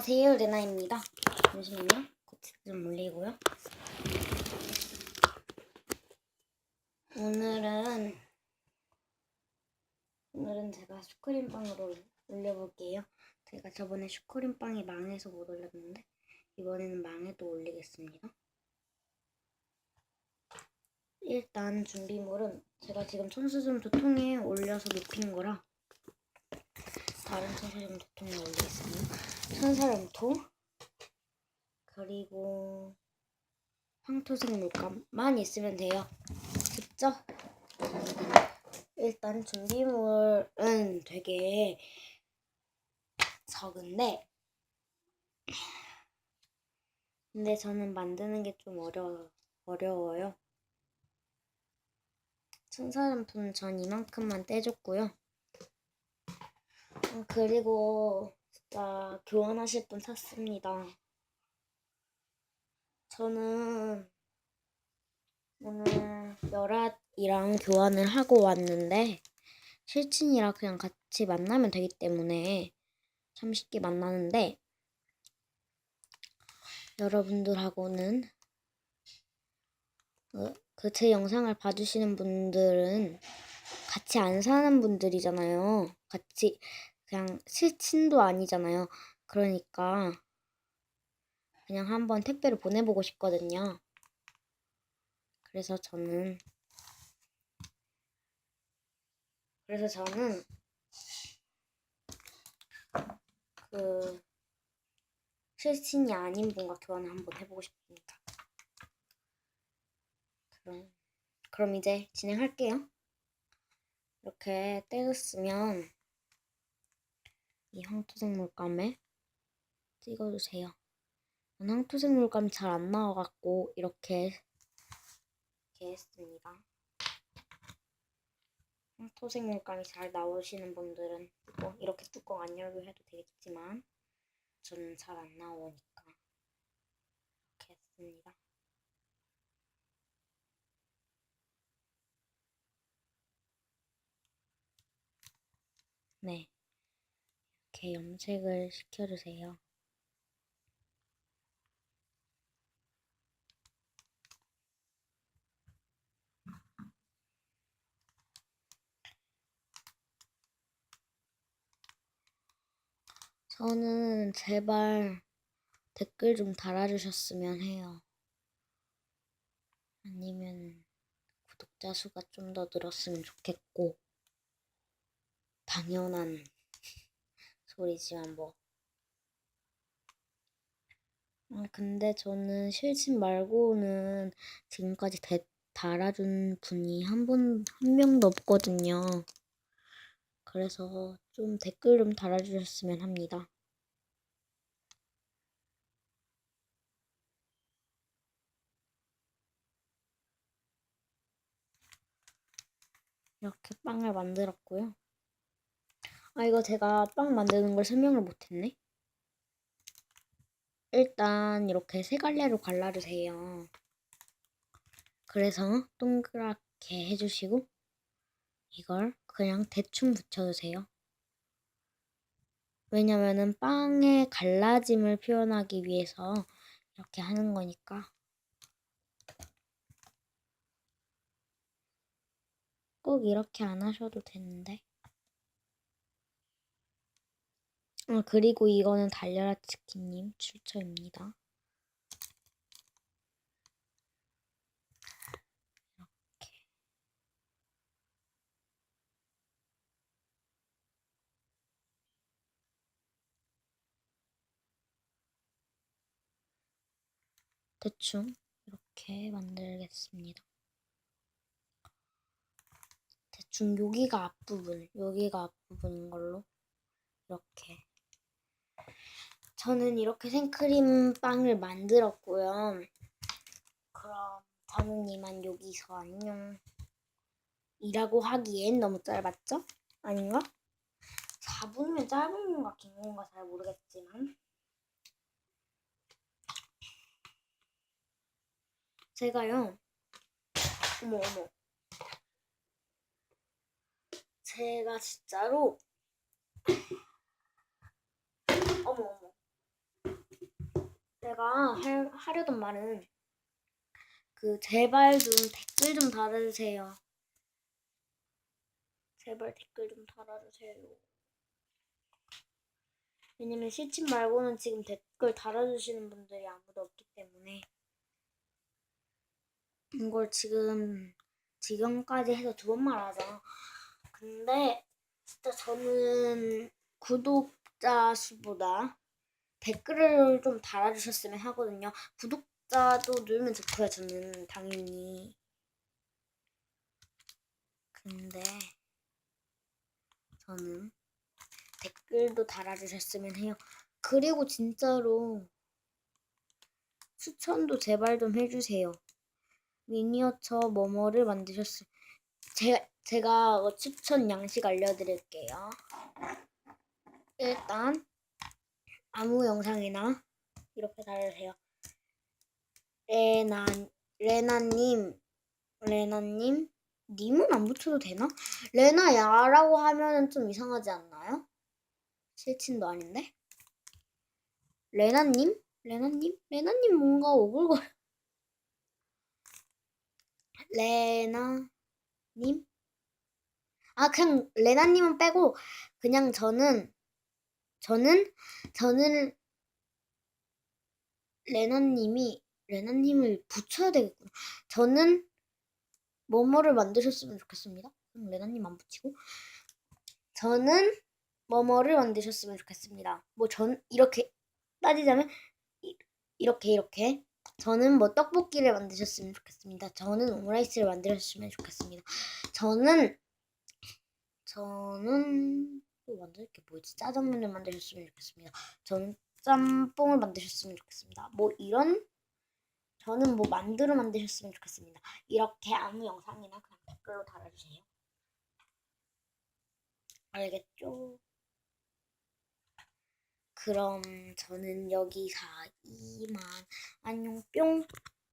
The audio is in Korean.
안녕하세요 레나입니다. 잠시만요. 고체 좀 올리고요. 오늘은 오늘은 제가 슈크림빵으로 올려볼게요. 제가 저번에 슈크림빵이 망해서 못 올렸는데 이번에는 망해도 올리겠습니다. 일단 준비물은 제가 지금 천수점 도통에 올려서 눕힌 거라 다른 천사점 도통에 올리겠습니다. 천사염토 그리고 황토색 물감만 있으면 돼요. 쉽죠? 일단 준비물은 되게 적은데 근데 저는 만드는 게 좀 어려, 어려워요. 천사염토는 전 이만큼만 떼줬고요. 어, 그리고 진짜 교환하실 분 샀습니다. 저는 오늘 열아이랑 교환을 하고 왔는데 실친이랑 그냥 같이 만나면 되기 때문에 참 쉽게 만나는데 여러분들하고는 그제 영상을 봐주시는 분들은 같이 안 사는 분들이잖아요. 같이 그냥 실친도 아니잖아요. 그러니까 그냥 한번 택배를 보내보고 싶거든요. 그래서 저는 그래서 저는 그 실친이 아닌 분과 교환을 한번 해보고 싶습니다. 그럼 그럼 이제 진행할게요. 이렇게 떼줬으면 이 황토색 물감에 찍어주세요. 전 황토색 물감이 잘안 나와갖고 이렇게 이렇게 했습니다. 황토색 물감이 잘 나오시는 분들은 뭐 이렇게 뚜껑 안 열고 해도 되겠지만 저는 잘 안 나오니까 이렇게 했습니다. 네. 이렇게 염색을 시켜주세요. 저는 제발 댓글 좀 달아주셨으면 해요. 아니면 구독자 수가 좀 더 늘었으면 좋겠고, 당연한 소리지만 뭐. 아, 근데 저는 실친 말고는 지금까지 대, 달아준 분이 한 분, 한 명도 없거든요. 그래서 좀 댓글 좀 달아주셨으면 합니다. 이렇게 빵을 만들었고요. 아, 이거 제가 빵 만드는 걸 설명을 못했네. 일단 이렇게 세 갈래로 갈라주세요. 그래서 동그랗게 해주시고 이걸 그냥 대충 붙여주세요. 왜냐면은 빵의 갈라짐을 표현하기 위해서 이렇게 하는 거니까 꼭 이렇게 안 하셔도 되는데 아, 그리고 이거는 달려라 치킨님 출처입니다. 이렇게. 대충 이렇게 만들겠습니다. 대충 여기가 앞부분, 여기가 앞부분인 걸로 이렇게 저는 이렇게 생크림 빵을 만들었고요. 그럼 저는 이만 여기서 안녕. 이라고 하기엔 너무 짧았죠? 아닌가? 4분이면 짧은 건가 긴 건가 잘 모르겠지만 제가요 어머 어머 제가 진짜로 어머 어머 제가 할, 하려던 말은 그 제발 좀 댓글 좀 달아주세요. 제발 댓글 좀 달아주세요. 왜냐면 시친 말고는 지금 댓글 달아주시는 분들이 아무도 없기 때문에 이걸 지금 지금까지 해서 두 번 말하잖아. 근데 진짜 저는 구독자 수보다 댓글을 좀 달아주셨으면 하거든요. 구독자도 늘면 좋고요. 저는 당연히. 근데 저는 댓글도 달아주셨으면 해요. 그리고 진짜로 추천도 제발 좀 해주세요. 미니어처 뭐뭐를 만드셨어요. 제가, 제가 어, 추천 양식 알려드릴게요. 일단 아무 영상이나 이렇게 달아주세요. 레나 레나님 레나님 님은 안 붙여도 되나? 레나야라고 하면은 좀 이상하지 않나요? 실친도 아닌데? 레나님? 레나님? 레나님 뭔가 오글거려. 레나님? 아, 그냥 레나님은 빼고, 그냥 저는, 저는, 저는, 레나님이, 레나님을 붙여야 되겠구나. 저는, 뭐뭐를 만드셨으면 좋겠습니다. 그럼 레나님 안 붙이고. 저는, 뭐뭐를 만드셨으면 좋겠습니다. 뭐, 전, 이렇게 따지자면, 이- 이렇게, 이렇게. 저는 뭐 떡볶이를 만드셨으면 좋겠습니다. 저는 오므라이스를 만드셨으면 좋겠습니다. 저는 저는 또 만들 게 뭐지? 짜장면을 만드셨으면 좋겠습니다. 저는 짬뽕을 만드셨으면 좋겠습니다. 뭐 이런 저는 뭐 만두를 만드셨으면 좋겠습니다. 이렇게 아무 영상이나 그냥 댓글로 달아주세요. 알겠죠? 그럼 저는 여기서 이만 안녕 뿅.